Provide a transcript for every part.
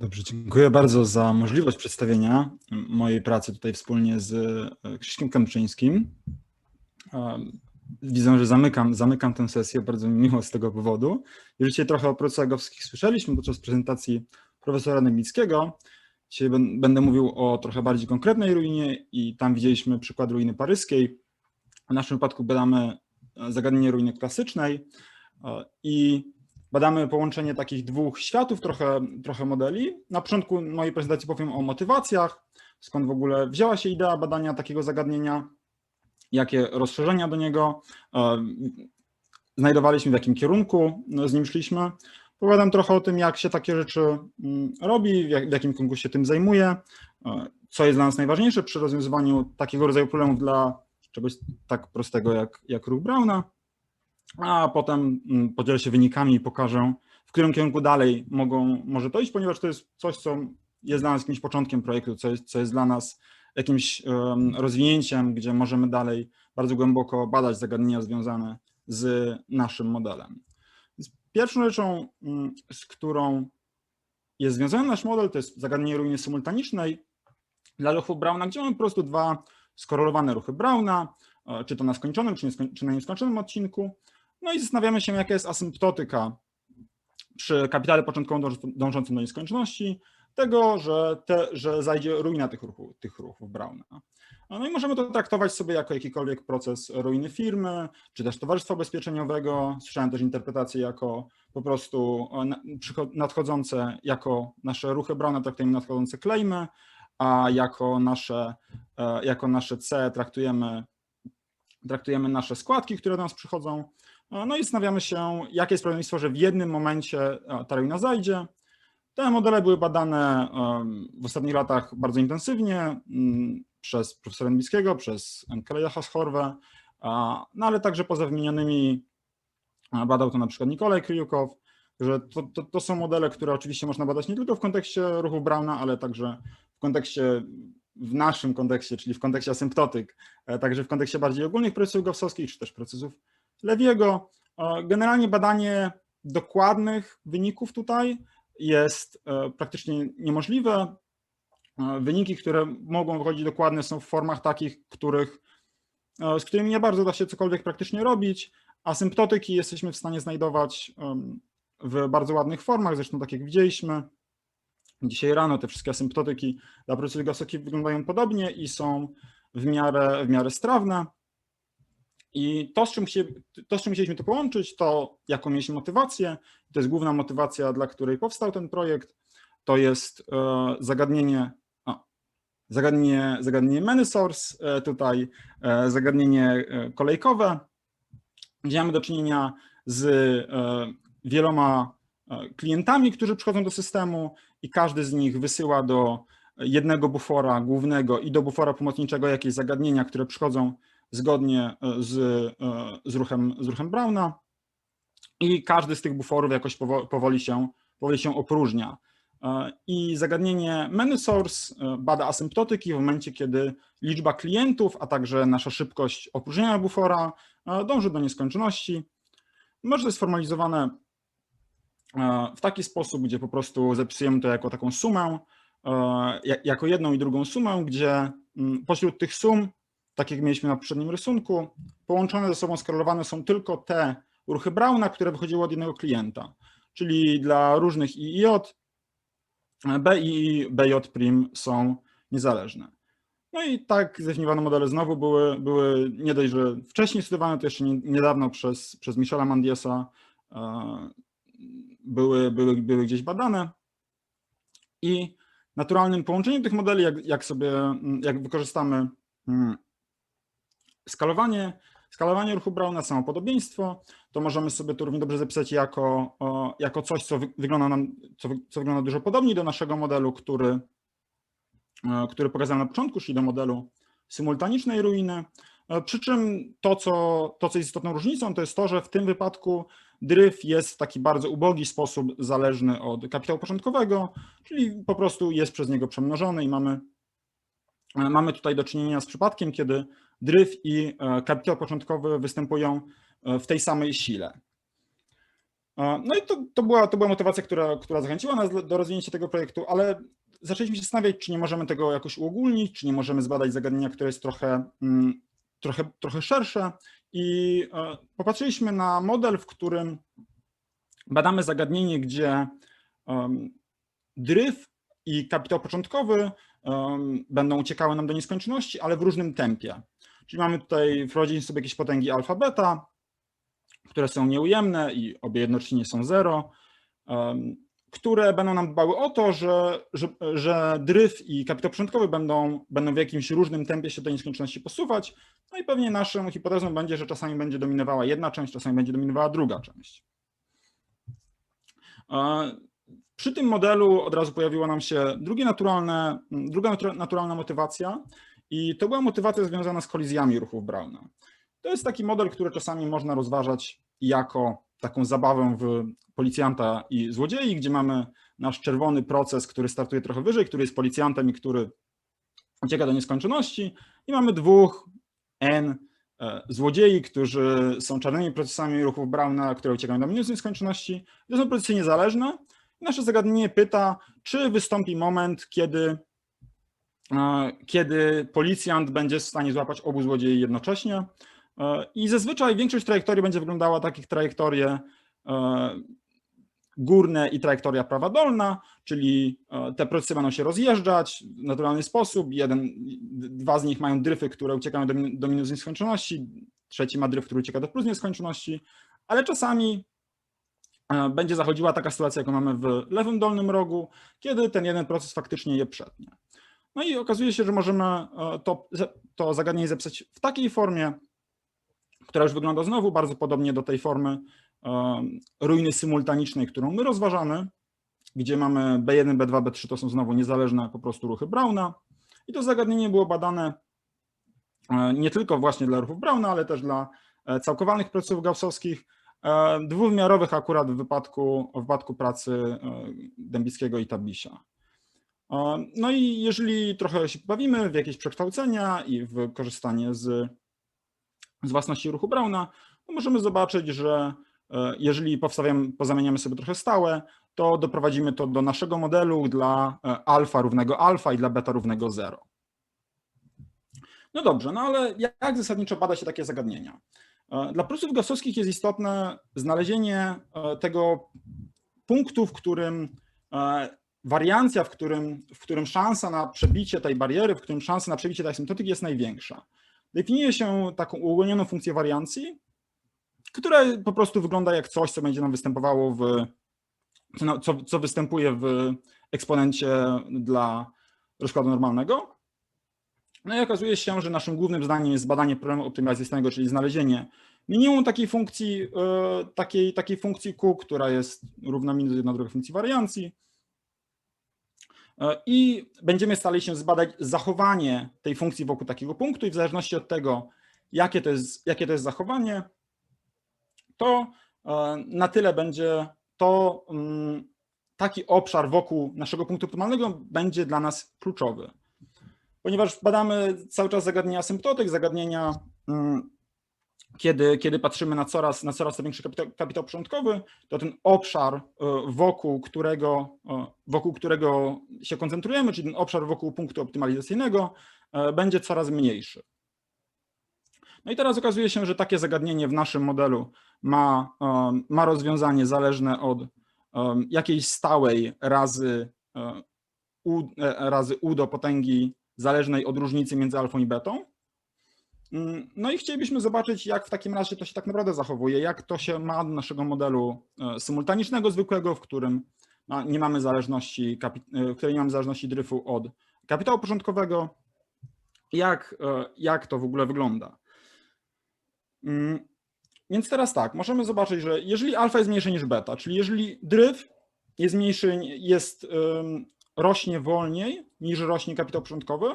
Dobrze, dziękuję bardzo za możliwość przedstawienia mojej pracy tutaj wspólnie z e, Krzyśkiem Kamczyńskim. E, Widzę, że zamykam, zamykam tę sesję, bardzo mi miło z tego powodu. Już dzisiaj trochę o procesach gowskich słyszeliśmy podczas prezentacji profesora Nebickiego. Dzisiaj będę mówił o trochę bardziej konkretnej ruinie i tam widzieliśmy przykład ruiny paryskiej. W naszym wypadku badamy zagadnienie ruiny klasycznej e, i badamy połączenie takich dwóch światów, trochę, trochę modeli. Na początku mojej prezentacji powiem o motywacjach, skąd w ogóle wzięła się idea badania takiego zagadnienia, jakie rozszerzenia do niego e, znajdowaliśmy, w jakim kierunku z nim szliśmy. Powiadam trochę o tym, jak się takie rzeczy mm, robi, w jakim kierunku się tym zajmuje, e, co jest dla nas najważniejsze przy rozwiązywaniu takiego rodzaju problemów dla czegoś tak prostego jak, jak ruch Brauna a potem mm, podzielę się wynikami i pokażę, w którym kierunku dalej mogą, może to iść, ponieważ to jest coś, co jest dla nas jakimś początkiem projektu, co jest, co jest dla nas jakimś rozwinięciem, gdzie możemy dalej bardzo głęboko badać zagadnienia związane z naszym modelem. Pierwszą rzeczą, mm, z którą jest związany nasz model, to jest zagadnienie ruiny symultanicznej dla ruchu Brauna, gdzie mamy po prostu dwa skorelowane ruchy Brauna, e, czy to na skończonym, czy, czy na nieskończonym odcinku. No i zastanawiamy się, jaka jest asymptotyka przy kapitale początkowym dążącym do nieskończoności, tego, że, te, że zajdzie ruina tych, tych ruchów Brauna. No i możemy to traktować sobie jako jakikolwiek proces ruiny firmy, czy też towarzystwa ubezpieczeniowego. Słyszałem też interpretację jako po prostu nadchodzące, jako nasze ruchy Brauna traktujemy nadchodzące claimy, a jako nasze, e, jako nasze C traktujemy, traktujemy nasze składki, które do nas przychodzą. No i zastanawiamy się, jakie jest prawdopodobieństwo, że w jednym momencie ta ruina zajdzie. Te modele były badane w ostatnich latach bardzo intensywnie mm, przez profesora Nbickiego, przez Enkeleja Haschorwę, no ale także poza wymienionymi badał to na przykład Nikolaj Kryjukow, że to, to, to, są modele, które oczywiście można badać nie tylko w kontekście ruchu Brauna, ale także w kontekście, w naszym kontekście, czyli w kontekście asymptotyk, e, także w kontekście bardziej ogólnych procesów gaussowskich, czy też procesów Lewiego. Generalnie badanie dokładnych wyników tutaj jest e, praktycznie niemożliwe. E, wyniki, które mogą wychodzić dokładne są w formach takich, których, e, z którymi nie bardzo da się cokolwiek praktycznie robić. Asymptotyki jesteśmy w stanie znajdować w bardzo ładnych formach, zresztą tak jak widzieliśmy dzisiaj rano, te wszystkie asymptotyki dla procesów gaussowskich wyglądają podobnie i są w miarę, w miarę strawne. I to z, czym to, z czym chcieliśmy to połączyć, to jaką mieliśmy motywację, to jest główna motywacja, dla której powstał ten projekt, to jest e, zagadnienie, o, zagadnienie, zagadnienie many source, e, tutaj e, zagadnienie kolejkowe, gdzie mamy do czynienia z wieloma klientami, którzy przychodzą do systemu i każdy z nich wysyła do jednego bufora głównego i do bufora pomocniczego jakieś zagadnienia, które przychodzą zgodnie e, z, e, z, ruchem, z ruchem Brauna i każdy z tych buforów jakoś powoli się, powoli się opróżnia. E, I zagadnienie many source bada asymptotyki w momencie, kiedy liczba klientów, a także nasza szybkość opróżniania bufora dąży do nieskończoności. Może to jest sformalizowane w taki sposób, gdzie po prostu zapisujemy to jako taką sumę, jako jedną i drugą sumę, gdzie mm, pośród tych sum tak jak mieliśmy na poprzednim rysunku, połączone ze sobą skorelowane są tylko te ruchy Brauna, które wychodziły od jednego klienta, czyli dla różnych IIJ, B i BJ' są niezależne. No i tak zdefiniowane modele znowu były, były nie dość, że wcześniej studiowane, to jeszcze niedawno przez, przez Michela Mandiesa e, były, były, były gdzieś badane. I naturalnym połączeniem tych modeli, jak, jak sobie, jak wykorzystamy mm, skalowanie, skalowanie ruchu Brauna, samo podobieństwo, to możemy sobie to równie dobrze zapisać jako, jako coś, co wygląda nam, co, co wygląda dużo podobniej do naszego modelu, który, który pokazałem na początku, czyli do modelu symultanicznej ruiny. E, przy czym to co, to, co jest istotną różnicą, to jest to, że w tym wypadku dryf jest w taki bardzo ubogi sposób zależny od kapitału początkowego, czyli po prostu jest przez niego przemnożony i mamy, e, mamy tutaj do czynienia z przypadkiem, kiedy dryf i e, kapitał początkowy występują e, w tej samej sile. No i to, to, była, to była motywacja, która, która zachęciła nas do rozwinięcia tego projektu, ale zaczęliśmy się zastanawiać, czy nie możemy tego jakoś uogólnić, czy nie możemy zbadać zagadnienia, które jest trochę, mm, trochę, trochę szersze. I popatrzyliśmy na model, w którym badamy zagadnienie, gdzie dryf i kapitał początkowy będą uciekały nam do nieskończoności, ale w różnym tempie. Czyli mamy tutaj, wprowadziliśmy sobie jakieś potęgi alfa, beta, które są nieujemne i obie jednocześnie są zero, które będą nam dbały o to, że, że, że dryf i kapitał początkowy będą, będą w jakimś różnym tempie się do nieskończoności posuwać. No i pewnie naszą hipotezą będzie, że czasami będzie dominowała jedna część, czasami będzie dominowała druga część. Przy tym modelu od razu pojawiła nam się drugie naturalne, druga naturalna motywacja i to była motywacja związana z kolizjami ruchów Brauna. To jest taki model, który czasami można rozważać jako taką zabawę w policjanta i złodziei, gdzie mamy nasz czerwony proces, który startuje trochę wyżej, który jest policjantem i który ucieka do nieskończoności i mamy dwóch N e, złodziei, którzy są czarnymi procesami ruchów Brauna, które uciekają do nieskończoności. To są procesy niezależne. Nasze zagadnienie pyta, czy wystąpi moment, kiedy, kiedy policjant będzie w stanie złapać obu złodziei jednocześnie. E, I zazwyczaj większość trajektorii będzie wyglądała tak jak trajektorie e, górne i trajektoria prawa dolna, czyli e, te procesy będą się rozjeżdżać w naturalny sposób. Jeden, dwa z nich mają dryfy, które uciekają do, do minus nieskończoności, trzeci ma dryf, który ucieka do plus nieskończoności, ale czasami będzie zachodziła taka sytuacja, jaką mamy w lewym dolnym rogu, kiedy ten jeden proces faktycznie je przetnie. No i okazuje się, że możemy to, to zagadnienie zapisać w takiej formie, która już wygląda znowu bardzo podobnie do tej formy ruiny symultanicznej, którą my rozważamy, gdzie mamy B1, B2, B3 to są znowu niezależne po prostu ruchy Brauna i to zagadnienie było badane e, nie tylko właśnie dla ruchów Brauna, ale też dla e, całkowanych procesów gaussowskich, e, dwuwymiarowych akurat w wypadku, w wypadku pracy Dębickiego i Tabisia. No i jeżeli trochę się bawimy w jakieś przekształcenia i w korzystanie z z własności ruchu Brauna, to możemy zobaczyć, że e, jeżeli pozamieniamy sobie trochę stałe, to doprowadzimy to do naszego modelu dla e, alfa równego alfa i dla beta równego 0. No dobrze, no ale jak zasadniczo bada się takie zagadnienia? E, dla procesów gaussowskich jest istotne znalezienie tego punktu, w którym wariancja, w którym, w którym szansa na przebicie tej bariery, w którym szansa na przebicie tej asymptotyki jest największa definiuje się taką uogólnioną funkcję wariancji, która po prostu wygląda jak coś, co będzie nam występowało w, co, co występuje w eksponencie dla rozkładu normalnego. No i okazuje się, że naszym głównym zdaniem jest badanie problemu optymalizacyjnego, czyli znalezienie minimum takiej funkcji, e, takiej, takiej funkcji Q, która jest równa minus 1 druga funkcji wariancji. E, I będziemy starali się zbadać zachowanie tej funkcji wokół takiego punktu i w zależności od tego, jakie to jest, jakie to jest zachowanie, to e, na tyle będzie to mm, taki obszar wokół naszego punktu optymalnego będzie dla nas kluczowy. Ponieważ badamy cały czas zagadnienia asymptotyk, zagadnienia mm, kiedy, kiedy patrzymy na coraz, na coraz większy kapitał, kapitał początkowy, to ten obszar, e, wokół którego, e, wokół którego się koncentrujemy, czyli ten obszar wokół punktu optymalizacyjnego, e, będzie coraz mniejszy. No i teraz okazuje się, że takie zagadnienie w naszym modelu ma, ma rozwiązanie zależne od jakiejś stałej razy u, razy u do potęgi zależnej od różnicy między alfą i betą. Mm, no i chcielibyśmy zobaczyć, jak w takim razie to się tak naprawdę zachowuje, jak to się ma do naszego modelu e, symultanicznego zwykłego, w którym nie mamy zależności, e, w której nie mamy zależności dryfu od kapitału początkowego, jak, e, jak to w ogóle wygląda. Mm, więc teraz tak, możemy zobaczyć, że jeżeli alfa jest mniejsze niż beta, czyli jeżeli dryf jest mniejszy, jest, rośnie wolniej niż rośnie kapitał początkowy,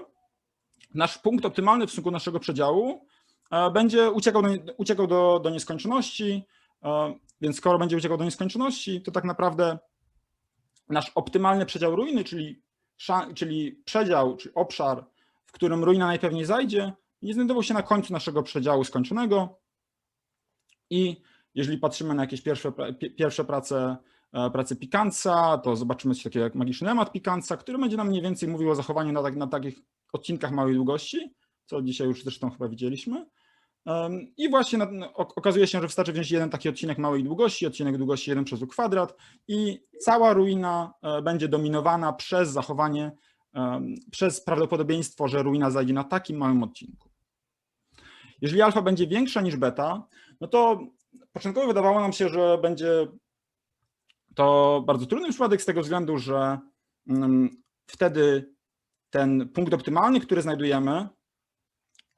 nasz punkt optymalny w stosunku do naszego przedziału e, będzie uciekał do, uciekał do, do nieskończoności, e, więc skoro będzie uciekał do nieskończoności, to tak naprawdę nasz optymalny przedział ruiny, czyli, czyli przedział, czy obszar, w którym ruina najpewniej zajdzie, nie znajdował się na końcu naszego przedziału skończonego. I Jeżeli patrzymy na jakieś pierwsze, pierwsze prace, e, prace Picanca, to zobaczymy coś takiego jak magiczny emat Picanca, który będzie nam mniej więcej mówił o zachowaniu na, tak, na takich odcinkach małej długości, co dzisiaj już zresztą chyba widzieliśmy. I właśnie no, ok- okazuje się, że wystarczy wziąć jeden taki odcinek małej długości, odcinek długości 1 przez u kwadrat i cała ruina e, będzie dominowana przez zachowanie, przez prawdopodobieństwo, że ruina zajdzie na takim małym odcinku. Jeżeli alfa będzie większa niż beta, no to początkowo wydawało nam się, że będzie to bardzo trudny przypadek z tego względu, że mm, wtedy ten punkt optymalny, który znajdujemy,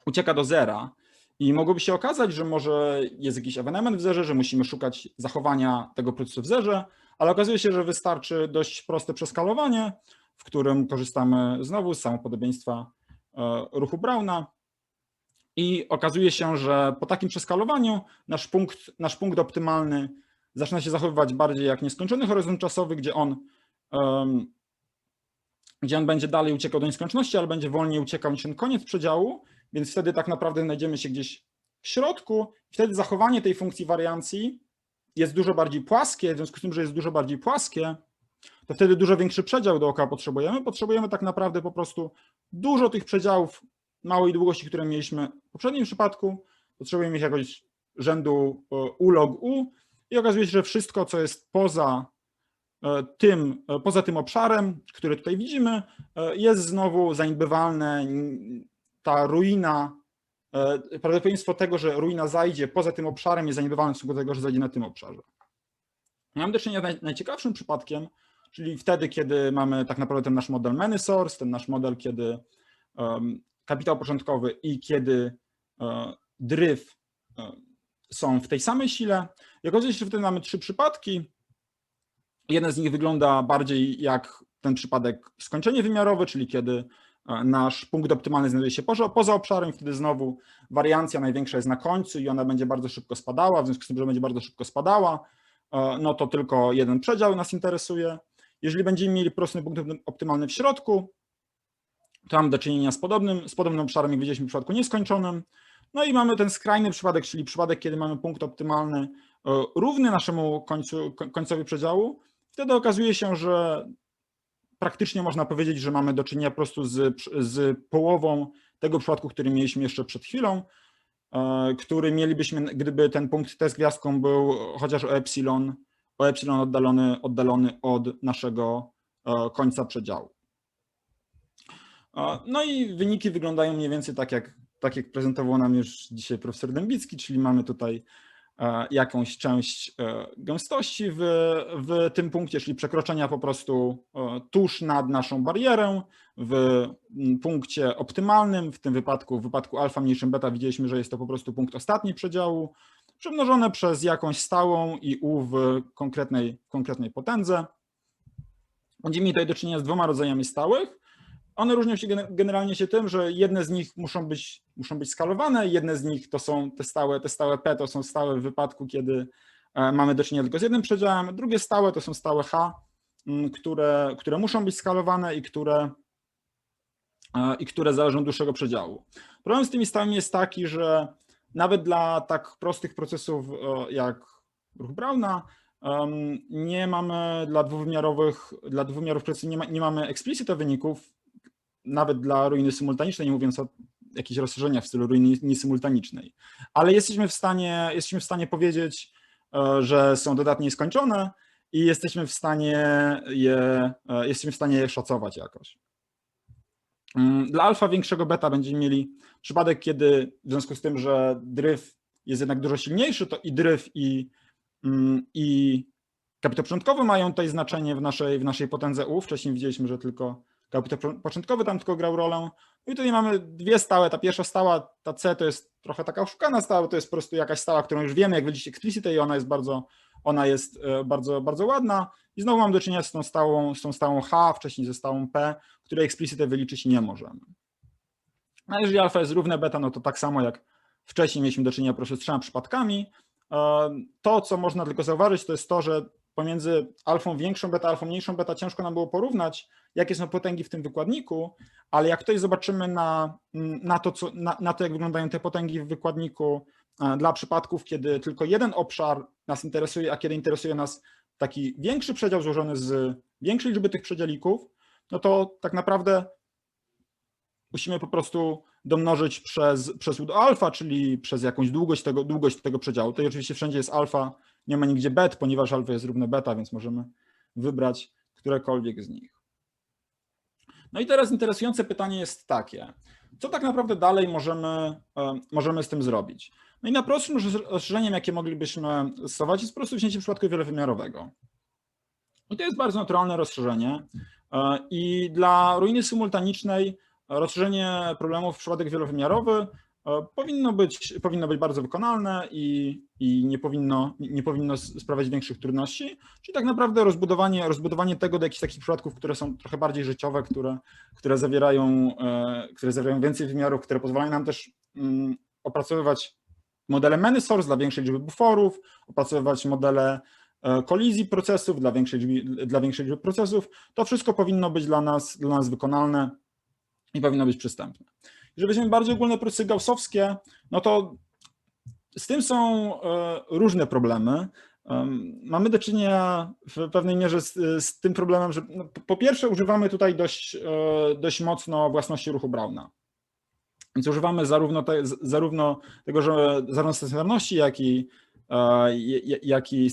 ucieka do zera i mogłoby się okazać, że może jest jakiś ewenement w zerze, że musimy szukać zachowania tego procesu w zerze, ale okazuje się, że wystarczy dość proste przeskalowanie, w którym korzystamy znowu z samopodobieństwa e, ruchu Brauna. I okazuje się, że po takim przeskalowaniu nasz punkt, nasz punkt optymalny zaczyna się zachowywać bardziej jak nieskończony horyzont czasowy, gdzie on, em, gdzie on będzie dalej uciekał do nieskończoności, ale będzie wolniej uciekał niż ten koniec przedziału, więc wtedy tak naprawdę znajdziemy się gdzieś w środku. Wtedy zachowanie tej funkcji wariancji jest dużo bardziej płaskie, w związku z tym, że jest dużo bardziej płaskie, to wtedy dużo większy przedział dookoła potrzebujemy. Potrzebujemy tak naprawdę po prostu dużo tych przedziałów małej długości, które mieliśmy w poprzednim przypadku. Potrzebujemy mieć jakoś rzędu e, log u i okazuje się, że wszystko, co jest poza e, tym, e, poza tym obszarem, który tutaj widzimy, e, jest znowu zaniedbywalne. N- Ta ruina, prawdopodobieństwo tego, że ruina zajdzie poza tym obszarem jest zaniedbywalne w stosunku do tego, że zajdzie na tym obszarze. Mamy do czynienia z naj- najciekawszym przypadkiem, czyli wtedy, kiedy mamy tak naprawdę ten nasz model many source, ten nasz model, kiedy kapitał początkowy i kiedy dryf są w tej samej sile. Się, że wtedy mamy trzy przypadki. Jeden z nich wygląda bardziej jak ten przypadek skończenie wymiarowe, czyli kiedy e, nasz punkt optymalny znajduje się poza, poza obszarem, wtedy znowu wariancja największa jest na końcu i ona będzie bardzo szybko spadała. W związku z tym, że będzie bardzo szybko spadała, e, no to tylko jeden przedział nas interesuje. Jeżeli będziemy mieli prosty punkt optymalny w środku, to mamy do czynienia z podobnym, z podobnym obszarem, jak widzieliśmy w przypadku nieskończonym. No i mamy ten skrajny przypadek, czyli przypadek, kiedy mamy punkt optymalny e, równy naszemu końcu, koń- końcowi przedziału. Wtedy okazuje się, że praktycznie można powiedzieć, że mamy do czynienia po prostu z, z połową tego przypadku, który mieliśmy jeszcze przed chwilą, e, który mielibyśmy, gdyby ten punkt T z gwiazdką był chociaż o epsilon, o epsilon oddalony, oddalony od naszego e, końca przedziału. No i wyniki wyglądają mniej więcej tak jak, tak jak prezentował nam już dzisiaj profesor Dębicki, czyli mamy tutaj e, jakąś część e, gęstości w, w tym punkcie, czyli przekroczenia po prostu e, tuż nad naszą barierę. W punkcie optymalnym, w tym wypadku, w wypadku alfa mniejszym beta widzieliśmy, że jest to po prostu punkt ostatni przedziału, przemnożone przez jakąś stałą i u w konkretnej, konkretnej potędze. Będziemy tutaj do czynienia z dwoma rodzajami stałych. One różnią się gene- generalnie się tym, że jedne z nich muszą być, muszą być skalowane, jedne z nich to są te stałe, te stałe P to są stałe w wypadku, kiedy e, mamy do czynienia tylko z jednym przedziałem, drugie stałe to są stałe H, m, które, które muszą być skalowane i które, e, i które zależą od dłuższego przedziału. Problem z tymi stałymi jest taki, że nawet dla tak prostych procesów e, jak ruch Brauna, em, nie mamy dla dwuwymiarowych, dla dwuwymiarów procesu nie, ma, nie mamy explicit wyników, nawet dla ruiny symultanicznej, nie mówiąc o jakichś rozszerzeniach w stylu ruiny niesymultanicznej. Ale jesteśmy w stanie, jesteśmy w stanie powiedzieć, e, że są dodatnie skończone i jesteśmy w stanie je, e, jesteśmy w stanie je szacować jakoś. Mm, Dla alfa większego beta będziemy mieli przypadek, kiedy w związku z tym, że dryf jest jednak dużo silniejszy, to i dryf i, mm, i kapitał początkowy mają tutaj znaczenie w naszej, w naszej potędze U. Wcześniej widzieliśmy, że tylko kapitał po- początkowy tam tylko grał rolę. No i tutaj mamy dwie stałe. Ta pierwsza stała, ta C to jest trochę taka oszukana stała, to jest po prostu jakaś stała, którą już wiemy, jak widzicie explicite i ona jest bardzo, ona jest e, bardzo, bardzo ładna. I znowu mam do czynienia z tą stałą, z tą stałą H, wcześniej ze stałą P, której explicite wyliczyć nie możemy. A jeżeli alfa jest równe beta, no to tak samo jak wcześniej mieliśmy do czynienia proszę z trzema przypadkami. E, To, co można tylko zauważyć, to jest to, że pomiędzy alfą większą beta, alfą mniejszą beta ciężko nam było porównać, jakie są potęgi w tym wykładniku, ale jak tutaj zobaczymy na, na, to, co, na, na to, jak wyglądają te potęgi w wykładniku e, dla przypadków, kiedy tylko jeden obszar nas interesuje, a kiedy interesuje nas taki większy przedział złożony z większej liczby tych przedzielików, no to tak naprawdę musimy po prostu domnożyć przez, przez u do alfa, czyli przez jakąś długość tego, długość tego przedziału. Tutaj oczywiście wszędzie jest alfa, nie ma nigdzie bet, ponieważ alfa jest równe beta, więc możemy wybrać którekolwiek z nich. No i teraz interesujące pytanie jest takie, co tak naprawdę dalej możemy, e, możemy z tym zrobić? No i najprostszym rozszerzeniem, jakie moglibyśmy stosować, jest po prostu wzięcie przypadku wielowymiarowego. I to jest bardzo naturalne rozszerzenie e, i dla ruiny symultanicznej rozszerzenie problemów w przypadek wielowymiarowy powinno być, powinno być bardzo wykonalne i, i nie, powinno, nie powinno sprawiać większych trudności. Czyli tak naprawdę rozbudowanie, rozbudowanie tego do jakichś takich przypadków, które są trochę bardziej życiowe, które, które, zawierają, e, które zawierają więcej wymiarów, które pozwalają nam też mm, opracowywać modele many source dla większej liczby buforów, opracowywać modele e, kolizji procesów dla większej, liczby, dla większej liczby procesów. To wszystko powinno być dla nas, dla nas wykonalne i powinno być przystępne. Jeżeli weźmiemy bardziej ogólne procesy gaussowskie, no to z tym są e, różne problemy. Mamy do czynienia w pewnej mierze z, z tym problemem, że no, po pierwsze używamy tutaj dość, e, dość mocno własności ruchu Brauna. Więc używamy zarówno, te, zarówno tego, że zarówno stacjonarności, jak i, e, jak i,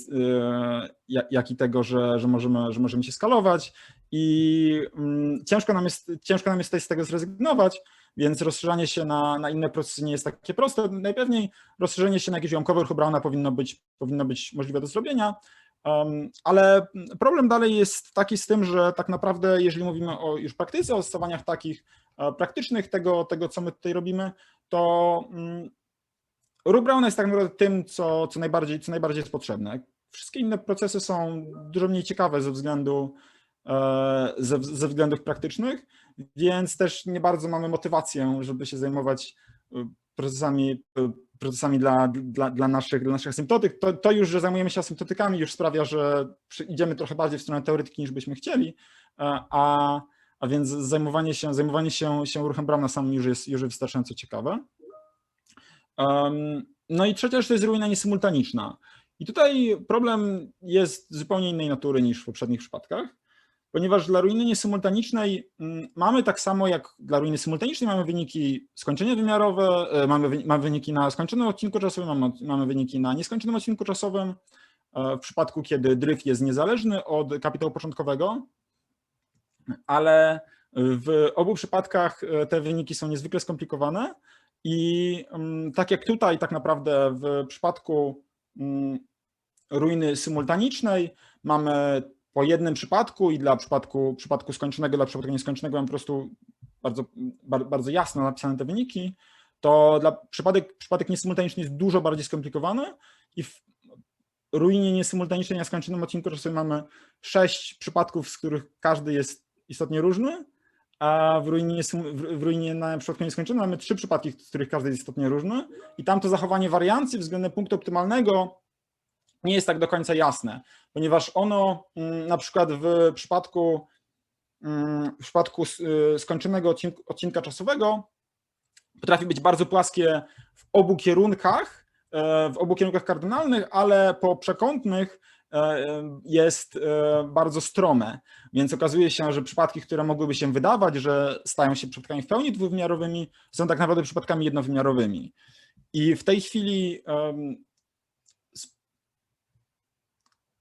jak i tego, że, że, możemy, że możemy się skalować i mm, ciężko nam jest, ciężko nam jest tutaj z tego zrezygnować, więc rozszerzanie się na, na inne procesy nie jest takie proste. Najpewniej rozszerzenie się na jakiś ułamkowy ruch Browna powinno być, powinno być możliwe do zrobienia, um, ale problem dalej jest taki z tym, że tak naprawdę jeżeli mówimy o już praktyce, o stosowaniach takich e, praktycznych tego, tego, co my tutaj robimy, to um, ruch Browna jest tak naprawdę tym, co, co, najbardziej, co najbardziej jest potrzebne. Wszystkie inne procesy są dużo mniej ciekawe ze względu ze, ze względów praktycznych, więc też nie bardzo mamy motywację, żeby się zajmować e, procesami, e, procesami dla, dla, dla, naszych, dla naszych asymptotyk. To, to już, że zajmujemy się asymptotykami już sprawia, że idziemy trochę bardziej w stronę teoretyki niż byśmy chcieli, a, a więc zajmowanie się, zajmowanie się, się ruchem Browna samym już jest, już wystarczająco ciekawe. Um, no i trzecia rzecz to jest ruina niesymultaniczna. I tutaj problem jest zupełnie innej natury niż w poprzednich przypadkach ponieważ dla ruiny niesymultanicznej mm, mamy tak samo jak dla ruiny symultanicznej mamy wyniki skończenia wymiarowe, e, mamy, mamy wyniki na skończonym odcinku czasowym, mamy, mamy wyniki na nieskończonym odcinku czasowym. E, w przypadku, kiedy dryf jest niezależny od kapitału początkowego, ale w obu przypadkach e, te wyniki są niezwykle skomplikowane i mm, tak jak tutaj tak naprawdę w przypadku mm, ruiny symultanicznej mamy po jednym przypadku i dla przypadku, przypadku skończonego, dla przypadku nieskończonego mam po prostu bardzo, bardzo jasno napisane te wyniki, to dla przypadek, przypadek niesymultaniczny jest dużo bardziej skomplikowany i w ruinie niesymultanicznej na skończonym odcinku czasem mamy sześć przypadków, z których każdy jest istotnie różny, a w ruinie, w ruinie na przypadku nieskończonym mamy trzy przypadki, z których każdy jest istotnie różny i tam to zachowanie wariancji względem punktu optymalnego nie jest tak do końca jasne, ponieważ ono mm, na przykład w przypadku, mm, w przypadku y, skończonego odcinka czasowego potrafi być bardzo płaskie w obu kierunkach, e, w obu kierunkach kardynalnych, ale po przekątnych e, jest e, bardzo strome, więc okazuje się, że przypadki, które mogłyby się wydawać, że stają się przypadkami w pełni dwuwymiarowymi, są tak naprawdę przypadkami jednowymiarowymi. I w tej chwili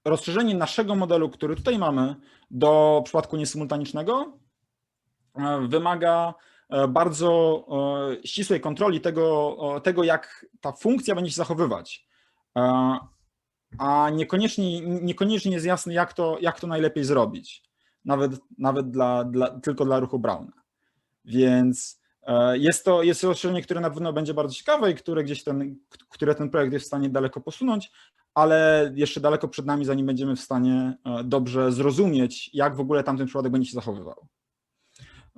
rozszerzenie naszego modelu, który tutaj mamy, do przypadku niesymultanicznego e, wymaga e, bardzo e, ścisłej kontroli tego, tego, jak ta funkcja będzie się zachowywać. A niekoniecznie, niekoniecznie jest jasne, jak to, jak to najlepiej zrobić, nawet, nawet dla, dla, tylko dla ruchu Browna. Więc jest to, jest to rozszerzenie, które na pewno będzie bardzo ciekawe i które gdzieś ten, które ten projekt jest w stanie daleko posunąć, ale jeszcze daleko przed nami, zanim będziemy w stanie e, dobrze zrozumieć, jak w ogóle tamten przypadek będzie się zachowywał.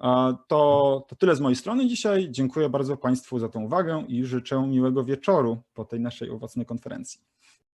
E, to, to tyle z mojej strony dzisiaj. Dziękuję bardzo Państwu za tę uwagę i życzę miłego wieczoru po tej naszej owocnej konferencji.